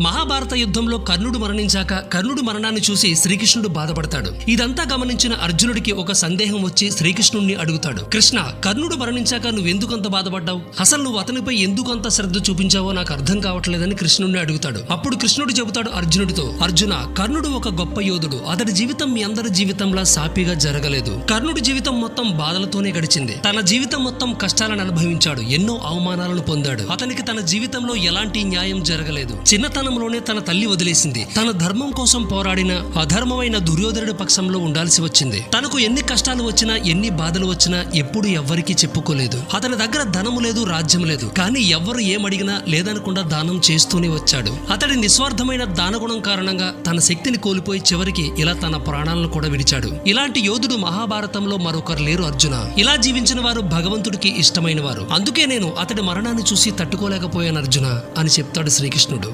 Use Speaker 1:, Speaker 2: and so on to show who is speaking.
Speaker 1: మహాభారత యుద్ధంలో కర్ణుడు మరణించాక కర్ణుడు మరణాన్ని చూసి శ్రీకృష్ణుడు బాధపడతాడు. ఇదంతా గమనించిన అర్జునుడికి ఒక సందేహం వచ్చి శ్రీకృష్ణుడిని అడుగుతాడు. కృష్ణ కర్ణుడు మరణించాక నువ్వెందుకంత బాధపడ్డావు? అసలు నువ్వు అతనిపై ఎందుకంత శ్రద్ధ చూపించావో నాకు అర్థం కావట్లేదని కృష్ణుడిని అడుగుతాడు. అప్పుడు కృష్ణుడు చెబుతాడు అర్జునుడితో అర్జున కర్ణుడు ఒక గొప్ప యోధుడు. అతడి జీవితం మీ అందరి జీవితంలా సాపిగా జరగలేదు. కర్ణుడి జీవితం మొత్తం బాధలతోనే గడిచింది. తన జీవితం మొత్తం కష్టాలను అనుభవించాడు. ఎన్నో అవమానాలను పొందాడు. అతనికి తన జీవితంలో ఎలాంటి న్యాయం జరగలేదు. చిన్న చిన్నతనంలోనే తన తల్లి వదిలేసింది. తన ధర్మం కోసం పోరాడిన అధర్మమైన దుర్యోధనుడి పక్షంలో ఉండాల్సి వచ్చింది. తనకు ఎన్ని కష్టాలు వచ్చినా ఎన్ని బాధలు వచ్చినా ఎప్పుడు ఎవ్వరికీ చెప్పుకోలేదు. అతని దగ్గర ధనము లేదు రాజ్యం లేదు. కానీ ఎవ్వరు ఏమడిగినా లేదనకుండా దానం చేస్తూనే వచ్చాడు. అతడి నిస్వార్థమైన దానగుణం కారణంగా తన శక్తిని కోల్పోయి చివరికి ఇలా తన ప్రాణాలను కూడా విడిచాడు. ఇలాంటి యోధుడు మహాభారతంలో మరొకరు లేరు అర్జున. ఇలా జీవించిన వారు భగవంతుడికి ఇష్టమైన వారు. అందుకే నేను అతడి మరణాన్ని చూసి తట్టుకోలేకపోయాను అర్జున అని చెప్తాడు శ్రీకృష్ణుడు.